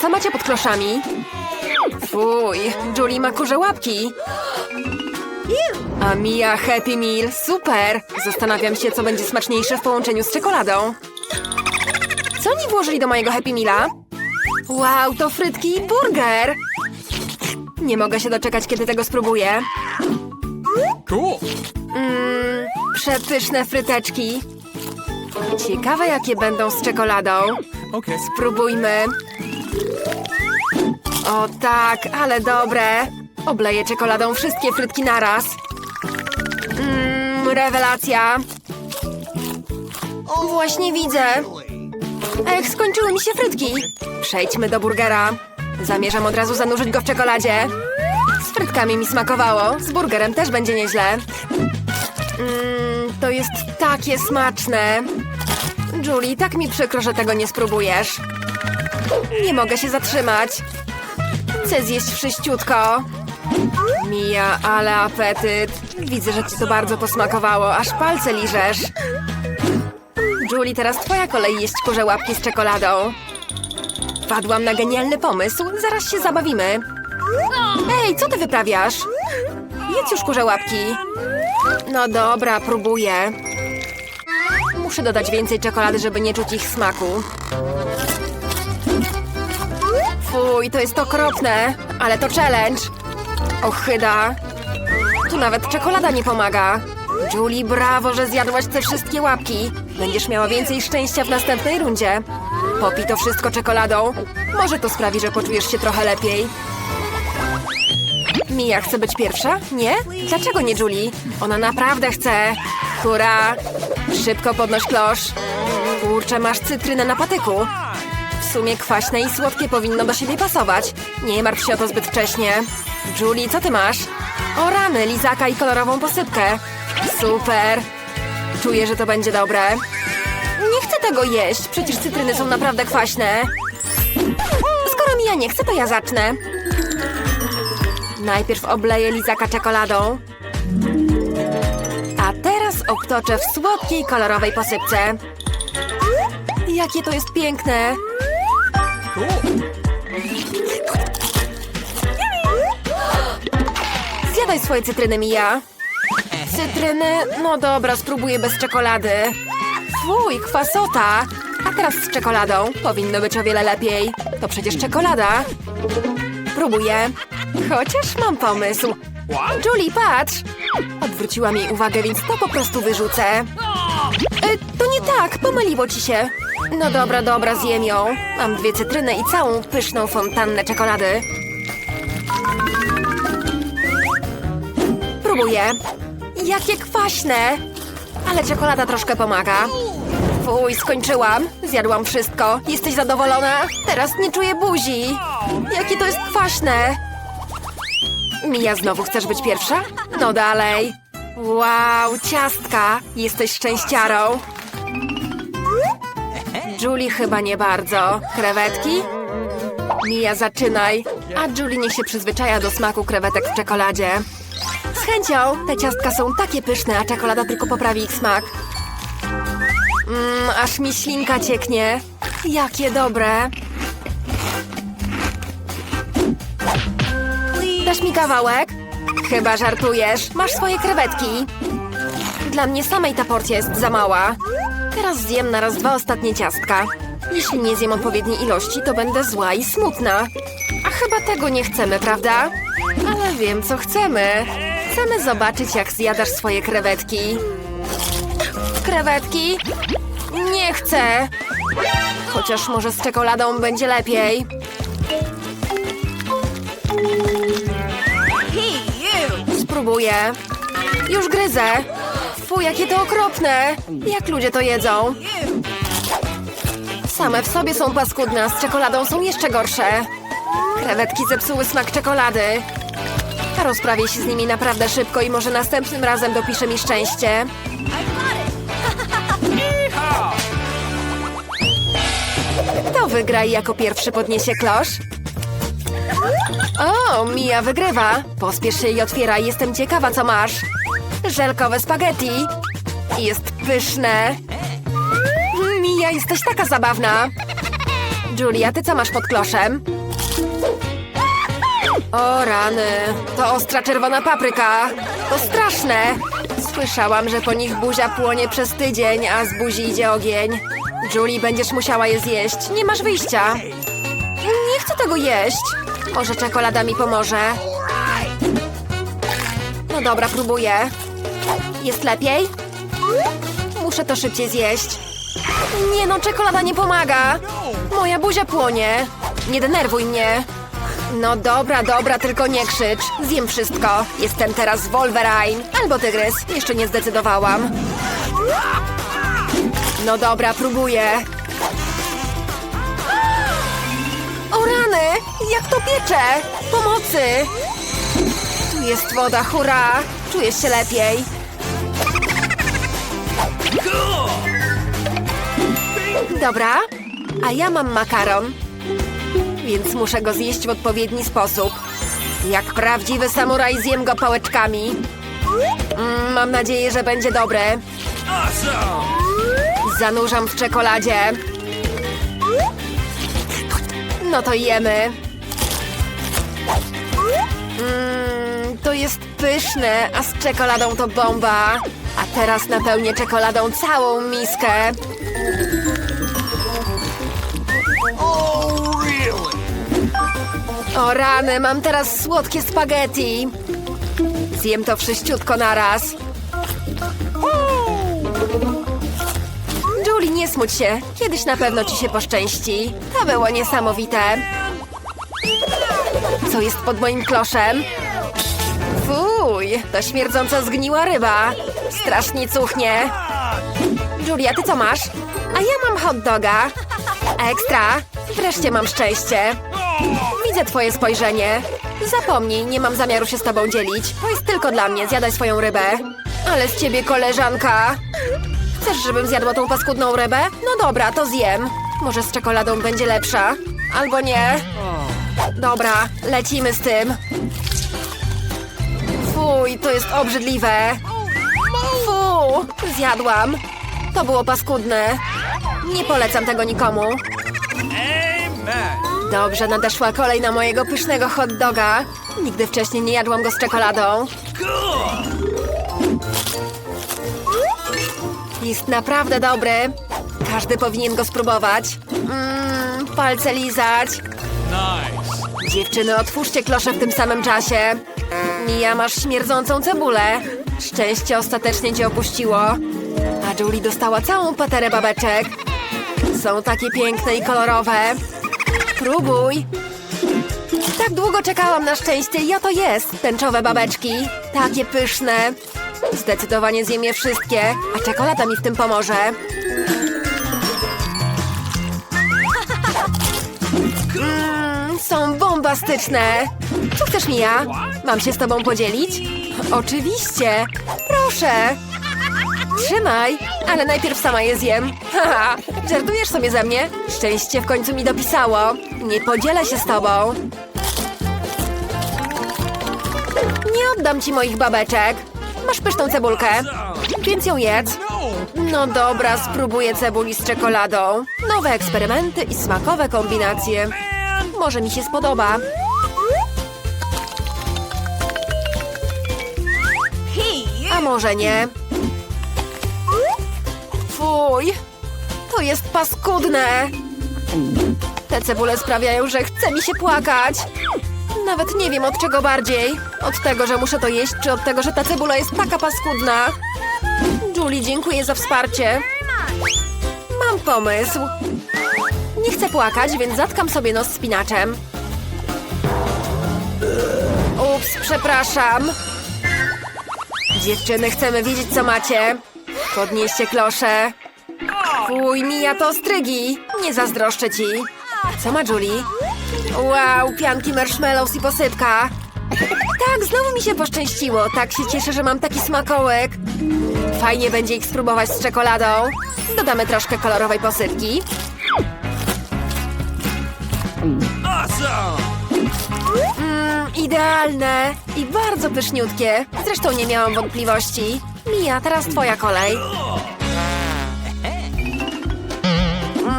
Co macie pod kloszami? Fuj, Julie ma kurze łapki. A Mia Happy Meal, super! Zastanawiam się, co będzie smaczniejsze w połączeniu z czekoladą. Co oni włożyli do mojego Happy Meala? Wow, to frytki i burger! Nie mogę się doczekać, kiedy tego spróbuję. Cool. Mmm, przepyszne fryteczki. Ciekawe, jakie będą z czekoladą. Okay. Spróbujmy. O tak, ale dobre. Obleję czekoladą wszystkie frytki naraz. Mmm, rewelacja. Właśnie widzę. Ech, skończyły mi się frytki. Przejdźmy do burgera. Zamierzam od razu zanurzyć go w czekoladzie. Z frytkami mi smakowało, z burgerem też będzie nieźle. Mmm, to jest takie smaczne. Julie, tak mi przykro, że tego nie spróbujesz. Nie mogę się zatrzymać. Chcę zjeść wszyściutko. Mija, ale apetyt. Widzę, że ci to bardzo posmakowało, aż palce liżesz. Julie, teraz twoja kolej jeść kurze łapki z czekoladą. Wpadłam na genialny pomysł, zaraz się zabawimy. Ej, co ty wyprawiasz? Jedz już kurze łapki. No dobra, próbuję. Muszę dodać więcej czekolady, żeby nie czuć ich smaku. Fuj, to jest okropne, ale to challenge. Ochyda. Tu nawet czekolada nie pomaga. Julie, brawo, że zjadłaś te wszystkie łapki. Będziesz miała więcej szczęścia w następnej rundzie. Popij to wszystko czekoladą. Może to sprawi, że poczujesz się trochę lepiej. Mia chce być pierwsza? Nie? Dlaczego nie Julie? Ona naprawdę chce. Hurra! Szybko podnoś klosz. Kurczę, masz cytrynę na patyku. W sumie kwaśne i słodkie powinno do siebie pasować. Nie martw się o to zbyt wcześnie. Julie, co ty masz? O rany, lizaka i kolorową posypkę. Super. Czuję, że to będzie dobre. Nie chcę tego jeść, przecież cytryny są naprawdę kwaśne. Skoro Mia nie chce, to ja zacznę. Najpierw obleję lizaka czekoladą. A teraz obtoczę w słodkiej, kolorowej posypce. Jakie to jest piękne! Cool. Zjadaj swoje cytryny, Mija. Cytryny? No dobra, spróbuję bez czekolady. Fuj, kwasota! A teraz z czekoladą. Powinno być o wiele lepiej. To przecież czekolada. Próbuję. Chociaż mam pomysł. Julie, patrz! Odwróciła mi uwagę, więc to po prostu wyrzucę. E, to nie tak, pomyliło ci się. No dobra, dobra, zjem ją. Mam dwie cytryny i całą pyszną fontannę czekolady. Próbuję. Jakie kwaśne! Ale czekolada troszkę pomaga. Fuj, skończyłam. Zjadłam wszystko. Jesteś zadowolona? Teraz nie czuję buzi. Jakie to jest kwaśne! Mija, znowu chcesz być pierwsza? No dalej. Wow, ciastka. Jesteś szczęściarą. Julie chyba nie bardzo. Krewetki? Mija, zaczynaj. A Julie niech się przyzwyczaja do smaku krewetek w czekoladzie. Z chęcią. Te ciastka są takie pyszne, a czekolada tylko poprawi ich smak. Mmm, aż mi ślinka cieknie. Jakie dobre. Dasz mi kawałek? Chyba żartujesz. Masz swoje krewetki. Dla mnie samej ta porcja jest za mała. Teraz zjem na raz dwa ostatnie ciastka. Jeśli nie zjem odpowiedniej ilości, to będę zła i smutna. A chyba tego nie chcemy, prawda? Ale wiem, co chcemy. Chcemy zobaczyć, jak zjadasz swoje krewetki. Krewetki? Nie chcę. Chociaż może z czekoladą będzie lepiej. Spróbuję. Już gryzę. Fu, jakie to okropne. Jak ludzie to jedzą? Same w sobie są paskudne, z czekoladą są jeszcze gorsze. Krewetki zepsuły smak czekolady. Rozprawię się z nimi naprawdę szybko i może następnym razem dopisze mi szczęście. Kto wygra i jako pierwszy podniesie klosz? O, Mia wygrywa. Pospiesz się i otwieraj, jestem ciekawa, co masz. Żelkowe spaghetti. Jest pyszne. Mia, jesteś taka zabawna. Julia, ty co masz pod kloszem? O rany, to ostra czerwona papryka. To straszne. Słyszałam, że po nich buzia płonie przez tydzień, a z buzi idzie ogień. Julie, będziesz musiała je zjeść. Nie masz wyjścia. Nie chcę tego jeść. Może czekolada mi pomoże. No dobra, próbuję. Jest lepiej? Muszę to szybciej zjeść. Nie no, czekolada nie pomaga. Moja buzia płonie. Nie denerwuj mnie. No dobra, dobra, tylko nie krzycz. Zjem wszystko. Jestem teraz Wolverine. Albo tygrys. Jeszcze nie zdecydowałam. No dobra, próbuję. O rany! Jak to piecze! Pomocy! Tu jest woda, hurra! Czujesz się lepiej. Dobra, a ja mam makaron, więc muszę go zjeść w odpowiedni sposób. Jak prawdziwy samuraj zjem go pałeczkami. Mm, mam nadzieję, że będzie dobre. Zanurzam w czekoladzie. No to jemy. Mmm, to jest pyszne, a z czekoladą to bomba. A teraz napełnię czekoladą całą miskę. O rany, mam teraz słodkie spaghetti. Zjem to wszyściutko naraz. Julie, nie smuć się. Kiedyś na pewno ci się poszczęści. To było niesamowite. Co jest pod moim kloszem? Fuj, to śmierdząca zgniła ryba. Strasznie cuchnie. Julia, ty co masz? A ja mam hot doga. Ekstra. Wreszcie mam szczęście. Widzę twoje spojrzenie. Zapomnij, nie mam zamiaru się z tobą dzielić. To jest tylko dla mnie, zjadaj swoją rybę. Ale z ciebie koleżanka. Chcesz, żebym zjadła tą paskudną rybę? No dobra, to zjem. Może z czekoladą będzie lepsza. Albo nie. Dobra, lecimy z tym. Fuj, to jest obrzydliwe. Fu, zjadłam. To było paskudne. Nie polecam tego nikomu. Amen. Dobrze, nadeszła kolej na mojego pysznego hot doga. Nigdy wcześniej nie jadłam go z czekoladą. Jest naprawdę dobry. Każdy powinien go spróbować. Mmm, palce lizać. Dziewczyny, otwórzcie klosze w tym samym czasie. Mija, masz śmierdzącą cebulę. Szczęście ostatecznie cię opuściło. A Julie dostała całą paterę babeczek. Są takie piękne i kolorowe. Próbuj. Tak długo czekałam na szczęście i oto jest. Tęczowe babeczki. Takie pyszne. Zdecydowanie zjem je wszystkie, a czekolada mi w tym pomoże. Mmm, są bombastyczne. Co chcesz, Mia? Mam się z tobą podzielić? Oczywiście. Proszę. Trzymaj, ale najpierw sama je zjem. Haha, żartujesz sobie ze mnie? Szczęście w końcu mi dopisało. Nie podzielę się z tobą. Nie oddam ci moich babeczek. Masz pyszną cebulkę, więc ją jedz. No dobra, spróbuję cebuli z czekoladą. Nowe eksperymenty i smakowe kombinacje. Może mi się spodoba. A może nie? To jest paskudne. Te cebule sprawiają, że chce mi się płakać. Nawet nie wiem od czego bardziej. Od tego, że muszę to jeść, czy od tego, że ta cebula jest taka paskudna. Julie, dziękuję za wsparcie. Mam pomysł. Nie chcę płakać, więc zatkam sobie nos spinaczem. Ups, przepraszam. Dziewczyny, chcemy wiedzieć, co macie. Podnieście klosze. Fuj, mija to strygi. Nie zazdroszczę ci. Co ma Julie? Wow, pianki marshmallows i posypka. Tak, znowu mi się poszczęściło. Tak się cieszę, że mam taki smakołek. Fajnie będzie ich spróbować z czekoladą. Dodamy troszkę kolorowej posypki. Mmm, idealne i bardzo pyszniutkie. Zresztą nie miałam wątpliwości. Mija, teraz twoja kolej.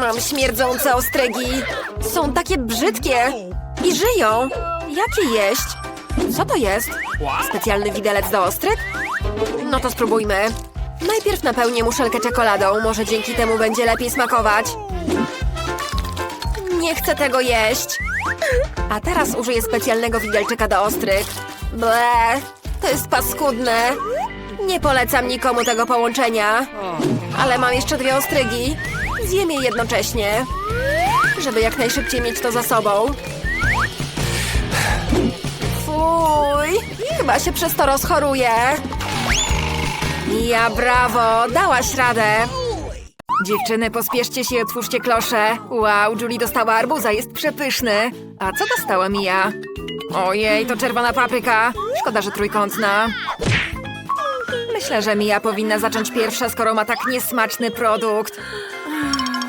Mam śmierdzące ostrygi. Są takie brzydkie. I żyją. Jakie jeść? Co to jest? Specjalny widelec do ostryg? No to spróbujmy. Najpierw napełnię muszelkę czekoladą. Może dzięki temu będzie lepiej smakować. Nie chcę tego jeść. A teraz użyję specjalnego widelczyka do ostryg. Ble, to jest paskudne. Nie polecam nikomu tego połączenia. Ale mam jeszcze dwie ostrygi. Zjem je jednocześnie. Żeby jak najszybciej mieć to za sobą. Fuj, chyba się przez to rozchoruję. Ja brawo, dałaś radę. Dziewczyny, pospieszcie się i otwórzcie klosze. Wow, Julie dostała arbuza, jest przepyszny. A co dostała Mia? Ojej, to czerwona papryka. Szkoda, że trójkątna. Myślę, że Mia powinna zacząć pierwsza, skoro ma tak niesmaczny produkt.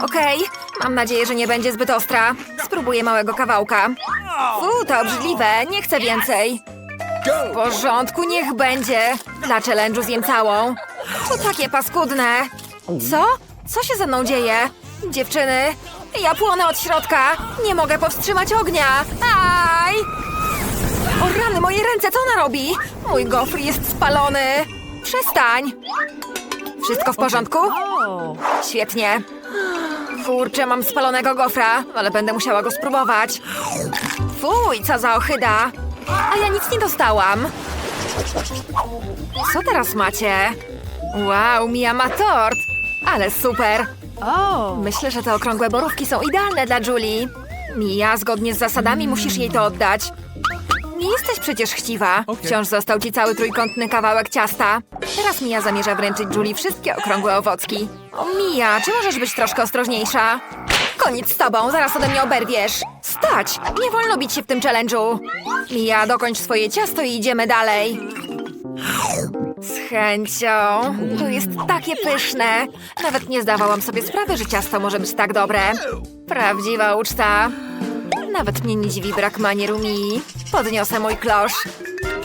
Okej, mam nadzieję, że nie będzie zbyt ostra. Spróbuję małego kawałka. Fu, to obrzydliwe, nie chcę więcej. W porządku, niech będzie. Dla challenge'u zjem całą. To takie paskudne. Co? Co się ze mną dzieje? Dziewczyny, ja płonę od środka. Nie mogę powstrzymać ognia. Aj! O rany, moje ręce, co ona robi? Mój gofr jest spalony. Przestań. Wszystko w porządku? Świetnie. Kurczę, mam spalonego gofra, ale będę musiała go spróbować. Fuj, co za ochyda. A ja nic nie dostałam. Co teraz macie? Wow, Mia ma tort. Ale super. Myślę, że te okrągłe borówki są idealne dla Julie. Mia, zgodnie z zasadami musisz jej to oddać. Nie jesteś przecież chciwa. Wciąż został ci cały trójkątny kawałek ciasta. Teraz Mia zamierza wręczyć Julie wszystkie okrągłe owocki. O Mia, czy możesz być troszkę ostrożniejsza? Koniec z tobą, zaraz ode mnie oberwiesz. Stać! Nie wolno bić się w tym challenge'u. Mia, dokończ swoje ciasto i idziemy dalej. Z chęcią. To jest takie pyszne. Nawet nie zdawałam sobie sprawy, że ciasto może być tak dobre. Prawdziwa uczta. Nawet mnie nie dziwi brak manieru Mii. Podniosę mój klosz.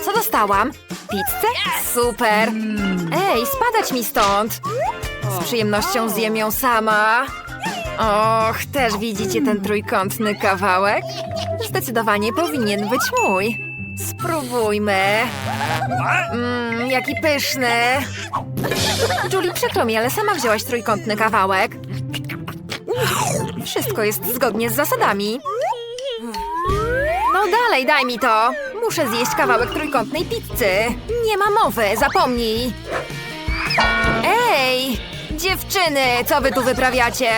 Co dostałam? Pizzę? Super. Ej, spadać mi stąd. Z przyjemnością zjem ją sama. Och, też widzicie ten trójkątny kawałek? Zdecydowanie powinien być mój. Spróbujmy. Mmm, jaki pyszny. Julie, przykro mi, ale sama wzięłaś trójkątny kawałek. Wszystko jest zgodnie z zasadami. No dalej, daj mi to. Muszę zjeść kawałek trójkątnej pizzy. Nie ma mowy, zapomnij. Ej, dziewczyny, co wy tu wyprawiacie?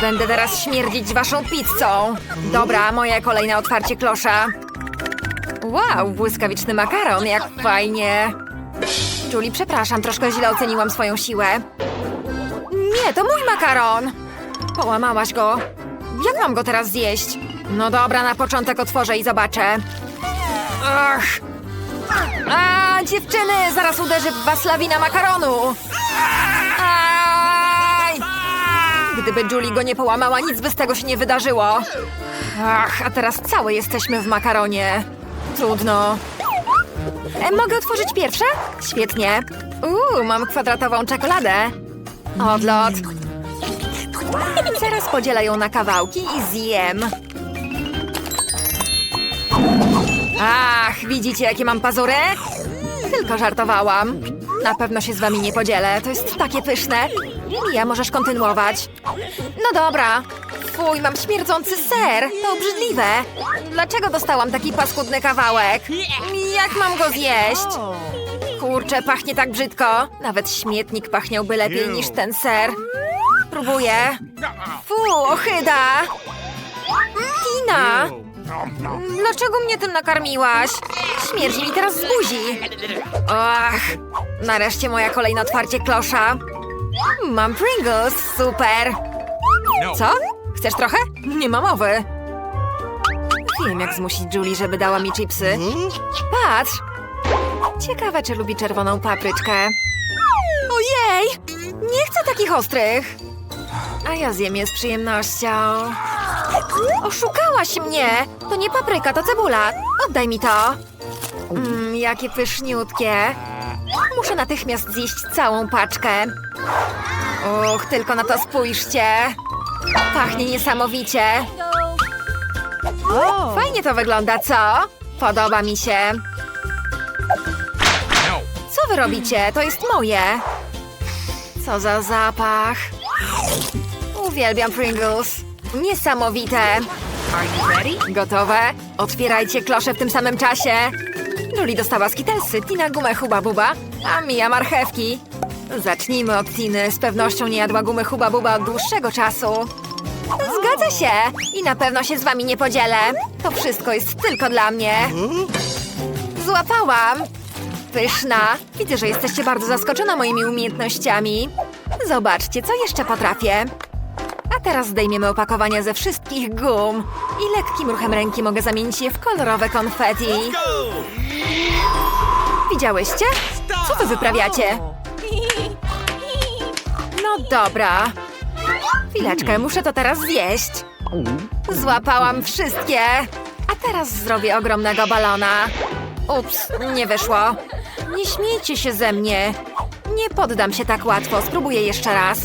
Będę teraz śmierdzić waszą pizzą. Dobra, moje kolejne otwarcie klosza. Wow, błyskawiczny makaron, jak fajnie. Julie, przepraszam, troszkę źle oceniłam swoją siłę. Nie, to mój makaron. Połamałaś go. Jak mam go teraz zjeść? No dobra, na początek otworzę i zobaczę. Ach. A, dziewczyny, zaraz uderzy w was lawina makaronu. Aj! Gdyby Julie go nie połamała, nic by z tego się nie wydarzyło. Ach, a teraz całe jesteśmy w makaronie. Trudno. E, mogę otworzyć pierwsze? Świetnie. Uuu, mam kwadratową czekoladę. Odlot. Zaraz podzielę ją na kawałki i zjem. Ach, widzicie jakie mam pazury? Tylko żartowałam. Na pewno się z wami nie podzielę. To jest takie pyszne. Ja możesz kontynuować. No dobra. Fuj, mam śmierdzący ser. To obrzydliwe. Dlaczego dostałam taki paskudny kawałek? Jak mam go zjeść? Kurczę, pachnie tak brzydko. Nawet śmietnik pachniałby lepiej niż ten ser. Próbuję. Fu, ochyda. Tina! Dlaczego mnie tym nakarmiłaś? Śmierdzi mi teraz z buzi. Ach, nareszcie moja kolejne otwarcie klosza. Mam Pringles, super. Co? Chcesz trochę? Nie ma mowy. Wiem, jak zmusić Julie, żeby dała mi chipsy. Patrz! Ciekawe, czy lubi czerwoną papryczkę. Ojej! Nie chcę takich ostrych. A ja zjem je z przyjemnością. Oszukałaś mnie! To nie papryka, to cebula. Oddaj mi to. Mmm, jakie pyszniutkie. Muszę natychmiast zjeść całą paczkę. Och, tylko na to spójrzcie. Pachnie niesamowicie. Fajnie to wygląda, co? Podoba mi się. Co wy robicie? To jest moje. Co za zapach. Uwielbiam Pringles. Niesamowite. Gotowe? Otwierajcie klosze w tym samym czasie. Julie dostała skitelsy, Tina gumę Huba Buba, a Mia marchewki. Zacznijmy od Tiny. Z pewnością nie jadła gumy Huba Buba od dłuższego czasu. Zgadza się. I na pewno się z wami nie podzielę. To wszystko jest tylko dla mnie. Złapałam. Pyszna. Widzę, że jesteście bardzo zaskoczona moimi umiejętnościami. Zobaczcie, co jeszcze potrafię. A teraz zdejmiemy opakowania ze wszystkich gum. I lekkim ruchem ręki mogę zamienić je w kolorowe konfetti. Widziałyście? Co wy wyprawiacie? No dobra. Chwileczkę, muszę to teraz zjeść. Złapałam wszystkie. A teraz zrobię ogromnego balona. Ups, nie wyszło. Nie śmiejcie się ze mnie. Nie poddam się tak łatwo, spróbuję jeszcze raz.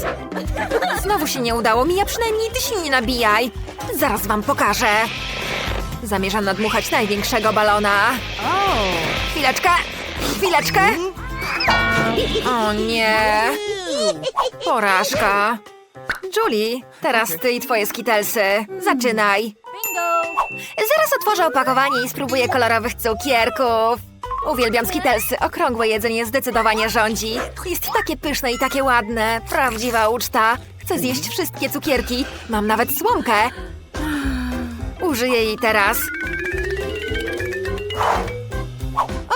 Znowu się nie udało mi, a przynajmniej ty się nie nabijaj. Zaraz wam pokażę. Zamierzam nadmuchać największego balona. Chwileczkę, chwileczkę. O nie. Porażka. Julie, teraz ty i twoje skitelsy. Zaczynaj. Zaraz otworzę opakowanie i spróbuję kolorowych cukierków. Uwielbiam skitelsy. Okrągłe jedzenie zdecydowanie rządzi. Jest takie pyszne i takie ładne. Prawdziwa uczta. Chcę zjeść wszystkie cukierki. Mam nawet słomkę. Użyję jej teraz.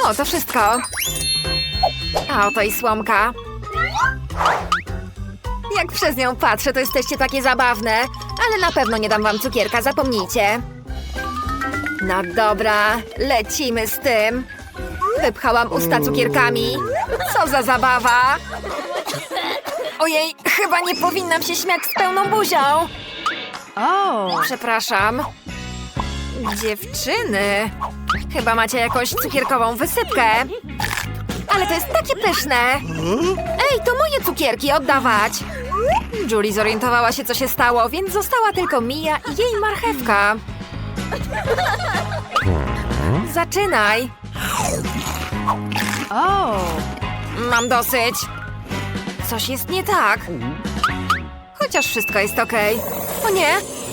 O, to wszystko. A oto i słomka. Jak przez nią patrzę, to jesteście takie zabawne. Ale na pewno nie dam wam cukierka, zapomnijcie. No dobra, lecimy z tym. Wypchałam usta cukierkami. Co za zabawa! Ojej, chyba nie powinnam się śmiać z pełną buzią. O, przepraszam. Dziewczyny, chyba macie jakąś cukierkową wysypkę. Ale to jest takie pyszne. Ej, to moje cukierki, oddawać. Julie zorientowała się, co się stało, więc została tylko Mia i jej marchewka. Zaczynaj. O. Mam dosyć. Coś jest nie tak. Chociaż wszystko jest okej. O nie,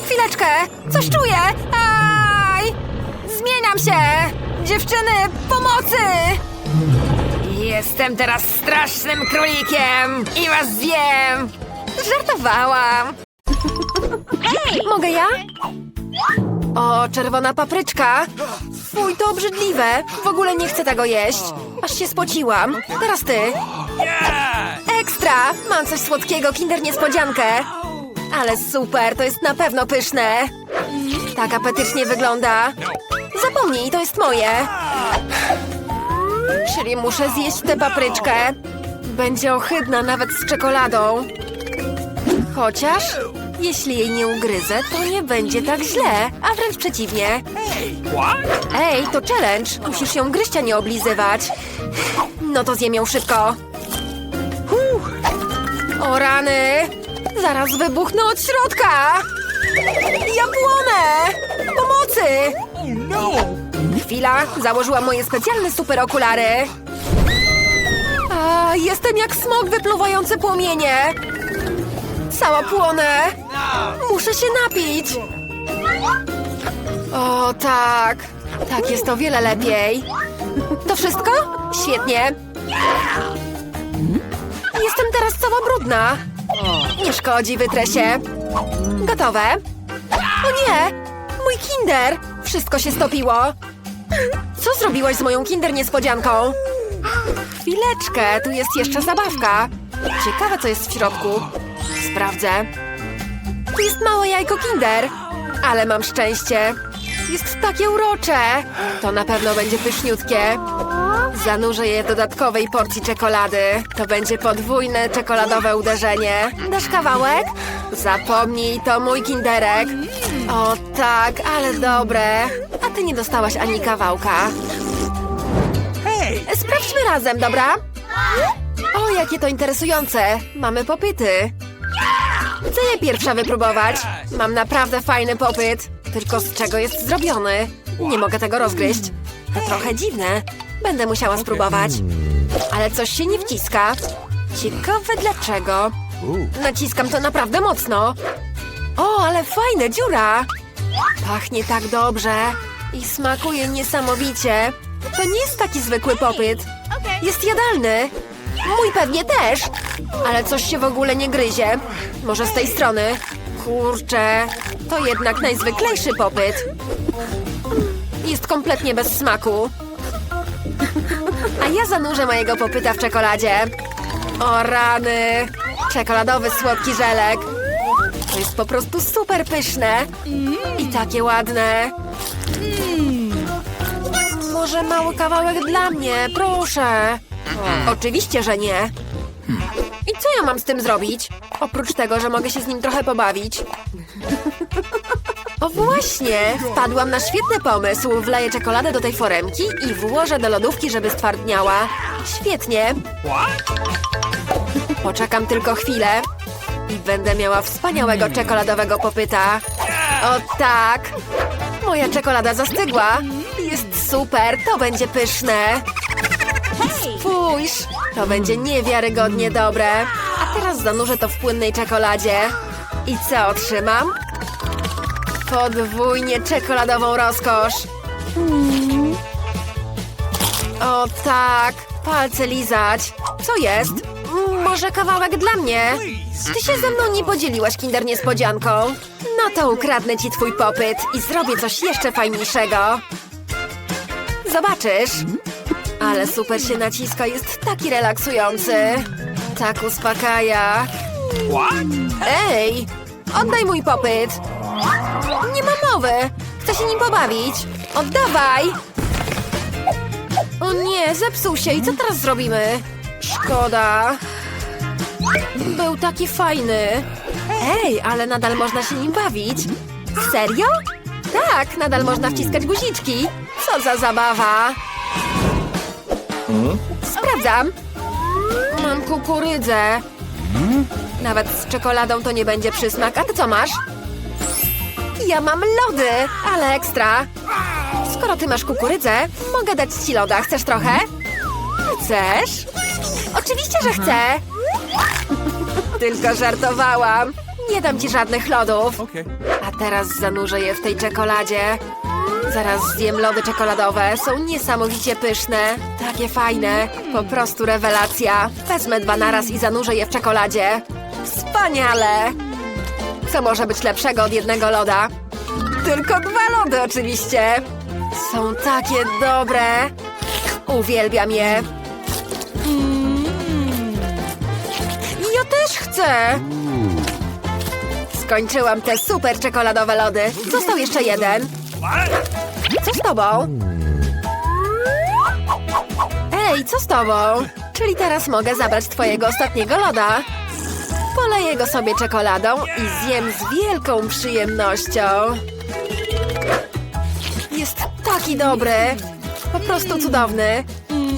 chwileczkę, coś czuję. Aj! Zmieniam się! Dziewczyny, pomocy! Jestem teraz strasznym królikiem i was zjem! Żartowałam! Mogę ja? O, czerwona papryczka! Fuj, to obrzydliwe! W ogóle nie chcę tego jeść. Aż się spociłam. Teraz ty. Ekstra! Mam coś słodkiego, kinder niespodziankę. Ale super, to jest na pewno pyszne. Tak apetycznie wygląda. Zapomnij, to jest moje. Czyli muszę zjeść tę papryczkę. Będzie ohydna nawet z czekoladą. Chociaż, jeśli jej nie ugryzę, to nie będzie tak źle, a wręcz przeciwnie. Ej, to challenge. Musisz ją gryźć, a nie oblizywać. No to zjem ją szybko. O rany! Zaraz wybuchnę od środka! Ja płonę! Pomocy! No! Chwila, założyłam moje specjalne super okulary. A, jestem jak smok wypluwający płomienie. Cała płonę. Muszę się napić. O, tak. Tak, jest o wiele lepiej. To wszystko? Świetnie. Jestem teraz cała brudna. Nie szkodzi, wytrę się. Gotowe. O nie! Mój kinder! Wszystko się stopiło. Co zrobiłaś z moją kinder niespodzianką? Chwileczkę, tu jest jeszcze zabawka. Ciekawe, co jest w środku. Sprawdzę. Jest małe jajko kinder. Ale mam szczęście. Jest takie urocze. To na pewno będzie pyszniutkie. Zanurzę je dodatkowej porcji czekolady. To będzie podwójne czekoladowe uderzenie. Dasz kawałek? Zapomnij, to mój kinderek. O tak, ale dobre. A ty nie dostałaś ani kawałka. Hey! Sprawdźmy razem, dobra? O, jakie to interesujące. Mamy popyty. Chcę je pierwsza wypróbować. Mam naprawdę fajny popyt. Tylko z czego jest zrobiony? Nie mogę tego rozgryźć. To trochę dziwne. Będę musiała spróbować. Ale coś się nie wciska. Ciekawe dlaczego. Naciskam to naprawdę mocno. O, ale fajna dziura! Pachnie tak dobrze i smakuje niesamowicie. To nie jest taki zwykły popyt. Jest jadalny. Mój pewnie też. Ale coś się w ogóle nie gryzie. Może z tej strony. Kurczę, to jednak najzwyklejszy popyt. Jest kompletnie bez smaku. A ja zanurzę mojego popyta w czekoladzie. O rany! Czekoladowy słodki żelek. To jest po prostu super pyszne. I takie ładne. Może mały kawałek dla mnie, proszę. Oczywiście, że nie. I co ja mam z tym zrobić? Oprócz tego, że mogę się z nim trochę pobawić. O właśnie! Wpadłam na świetny pomysł. Wleję czekoladę do tej foremki i włożę do lodówki, żeby stwardniała. Świetnie. Poczekam tylko chwilę i będę miała wspaniałego czekoladowego popyta. O tak! Moja czekolada zastygła. Jest super, to będzie pyszne. Spójrz, to będzie niewiarygodnie dobre. A teraz zanurzę to w płynnej czekoladzie. I co otrzymam? Podwójnie czekoladową rozkosz. O tak, palce lizać. Co jest? Może kawałek dla mnie? Ty się ze mną nie podzieliłaś kinder niespodzianką. No to ukradnę ci twój popyt i zrobię coś jeszcze fajniejszego. Zobaczysz. Ale super się naciska, jest taki relaksujący. Tak uspokaja. What? Ej, oddaj mój popyt. Nie ma mowy. Chcę się nim pobawić. Oddawaj. O nie, zepsuł się. I co teraz zrobimy? Szkoda. Był taki fajny. Ej, ale nadal można się nim bawić. Serio? Tak, nadal można wciskać guziczki. Co za zabawa. Sprawdzam. Mam kukurydzę. Nawet z czekoladą to nie będzie przysmak. A ty co masz? Ja mam lody, ale ekstra. Skoro ty masz kukurydzę, mogę dać ci loda. Chcesz trochę? Chcesz? Oczywiście, że chcę. Tylko żartowałam. Nie dam ci żadnych lodów. A teraz zanurzę je w tej czekoladzie. Zaraz zjem lody czekoladowe. Są niesamowicie pyszne. Takie fajne. Po prostu rewelacja. Wezmę dwa naraz i zanurzę je w czekoladzie. Wspaniale! Co może być lepszego od jednego loda? Tylko dwa lody oczywiście. Są takie dobre. Uwielbiam je. Mm. Ja też chcę. Skończyłam te super czekoladowe lody. Został jeszcze jeden. Co z tobą? Ej, co z tobą? Czyli teraz mogę zabrać twojego ostatniego loda. Poleję go sobie czekoladą i zjem z wielką przyjemnością. Jest taki dobry. Po prostu cudowny.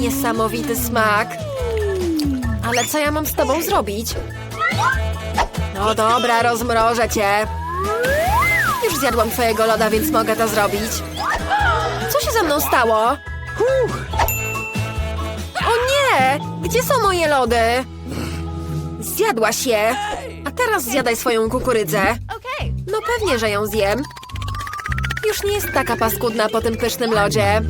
Niesamowity smak. Ale co ja mam z tobą zrobić? No dobra, rozmrożę cię. Już zjadłam twojego loda, więc mogę to zrobić. Co się ze mną stało? O nie! Gdzie są moje lody? Zjadłaś je. A teraz zjadaj swoją kukurydzę. No pewnie, że ją zjem. Już nie jest taka paskudna po tym pysznym lodzie.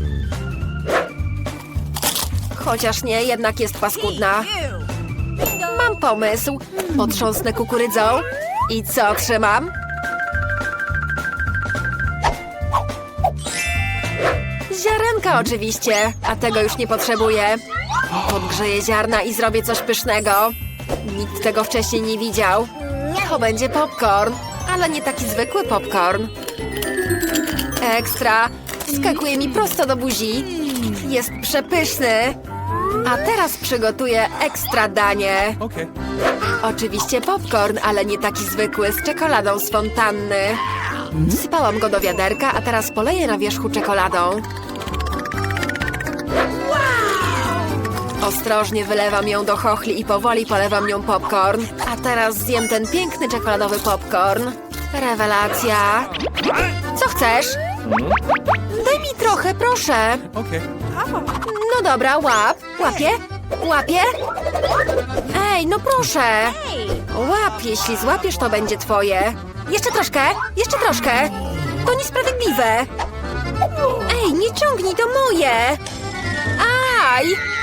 Chociaż nie, jednak jest paskudna. Mam pomysł. Potrząsnę kukurydzą. I co otrzymam? Ziarenka oczywiście, a tego już nie potrzebuję. Podgrzeję ziarna i zrobię coś pysznego. Nikt tego wcześniej nie widział. To będzie popcorn, ale nie taki zwykły popcorn. Ekstra! Skakuje mi prosto do buzi. Jest przepyszny. A teraz przygotuję ekstra danie. Okay. Oczywiście popcorn, ale nie taki zwykły, z czekoladą z fontanny. Wsypałam go do wiaderka, a teraz poleję na wierzchu czekoladą. Ostrożnie wylewam ją do chochli i powoli polewam nią popcorn. A teraz zjem ten piękny czekoladowy popcorn. Rewelacja. Co chcesz? Daj mi trochę, proszę. No dobra, łap. Łapie? Łapie? Ej, no proszę. Łap, jeśli złapiesz, to będzie twoje. Jeszcze troszkę, jeszcze troszkę. To niesprawiedliwe. Ej, nie ciągnij, to moje. Aj!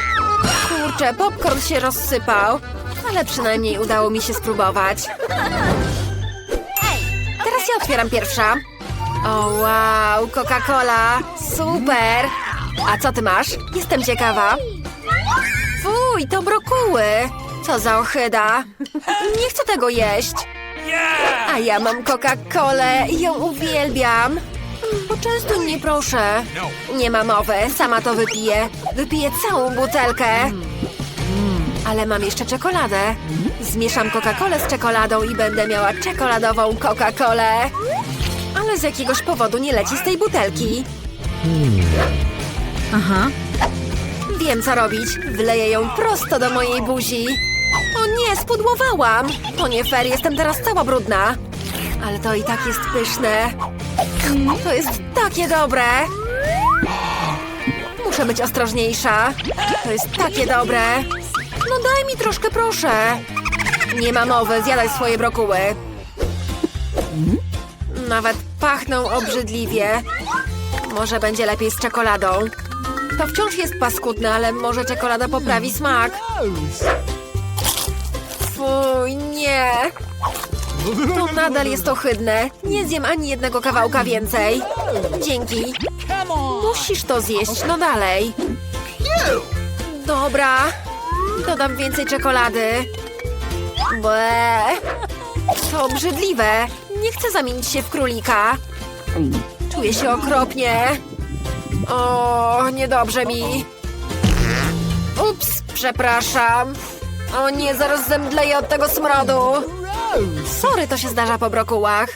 Kurczę, popcorn się rozsypał. Ale przynajmniej udało mi się spróbować. Teraz ja otwieram pierwsza. O wow, Coca-Cola! Super! A co ty masz? Jestem ciekawa. Fuj, to brokuły! Co za ochyda! Nie chcę tego jeść! A ja mam Coca-Colę i ją uwielbiam! Poczęstuj mnie proszę! Nie ma mowy, sama to wypiję. Wypiję całą butelkę. Ale mam jeszcze czekoladę. Zmieszam Coca-Colę z czekoladą i będę miała czekoladową Coca-Colę. Ale z jakiegoś powodu nie leci z tej butelki. Aha. Wiem, co robić. Wleję ją prosto do mojej buzi. O nie, spudłowałam! To nie fair, jestem teraz cała brudna. Ale to i tak jest pyszne. To jest takie dobre. Muszę być ostrożniejsza. To jest takie dobre. No daj mi troszkę, proszę. Nie ma mowy, zjadaj swoje brokuły. Nawet pachną obrzydliwie. Może będzie lepiej z czekoladą. To wciąż jest paskudne, ale może czekolada poprawi smak. Fuj, nie. To nadal jest ohydne. Nie zjem ani jednego kawałka więcej. Dzięki. Musisz to zjeść, no dalej. Dobra. Dodam więcej czekolady. Ble. To obrzydliwe. Nie chcę zamienić się w królika. Czuję się okropnie. O, niedobrze mi. Ups, przepraszam. O nie, zaraz zemdleję od tego smrodu. Sorry, to się zdarza po brokułach.